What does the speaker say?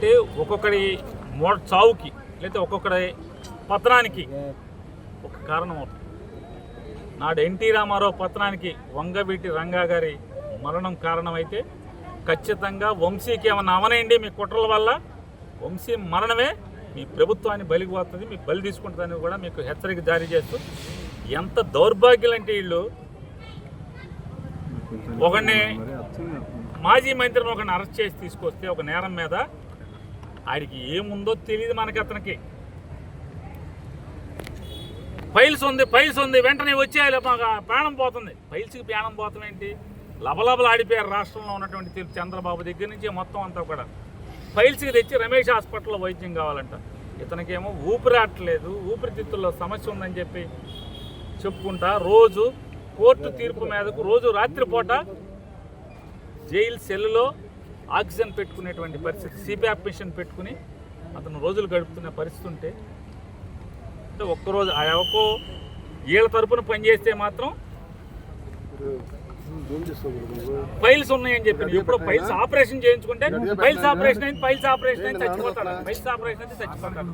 అంటే ఒక్కొక్కడి మో చావుకి లేకపోతే ఒక్కొక్కడి పతనానికి ఒక కారణం అవుతుంది. నాడు ఎన్టీ రామారావు పతనానికి వంగవీటి రంగా గారి మరణం కారణమైతే ఖచ్చితంగా వంశీకి ఏమన్నా అవనండి మీ కుట్రల వల్ల? వంశీ మరణమే మీ ప్రభుత్వాన్ని బలికి పోతుంది మీకు బలి తీసుకుంటుందని కూడా మీకు హెచ్చరిక జారీ చేస్తూ ఎంత దౌర్భాగ్యులంటే వీళ్ళు. ఒకడిని మాజీ మంత్రిని ఒకరిని అరెస్ట్ చేసి తీసుకొస్తే ఒక నేరం మీద ఆడికి ఏముందో తెలియదు మనకి అతనికి. ఫైల్స్ ఉంది ఫైల్స్ ఉంది వెంటనే వచ్చేయాలి మాకు ప్రాణం పోతుంది. ఫైల్స్కి ప్రాణం పోతాం ఏంటి? లబలబలు ఆడిపోయారు రాష్ట్రంలో ఉన్నటువంటి తిరు- చంద్రబాబు దగ్గర నుంచి మొత్తం అంతా కూడా. ఫైల్స్కి తెచ్చి రమేష్ హాస్పిటల్లో వైద్యం కావాలంట. ఇతనికేమో ఊపిరాట్లేదు ఊపిరితిత్తుల్లో సమస్య ఉందని చెప్పి చెప్పుకుంటా రోజు కోర్టు తీర్పు మీదకు రోజు రాత్రిపూట జైలు సెల్లులో ఆక్సిజన్ పెట్టుకునేటువంటి పరిస్థితి సిపిఆర్ మిషన్ పెట్టుకుని అతను రోజులు గడుపుతున్న పరిస్థితి ఉంటే అంటే ఒక్కరోజు ఆ ఎవకో వీళ్ళ తరపున పనిచేస్తే మాత్రం ఫైల్స్ ఉన్నాయని చెప్పి ఇప్పుడు ఫైల్స్ ఆపరేషన్ చేయించుకుంటే ఫైల్స్ ఆపరేషన్ అయింది ఫైల్స్ ఆపరేషన్ అయింది చచ్చిపోతాడు. ఫైల్స్ ఆపరేషన్ అయితే చచ్చిపోతాడు.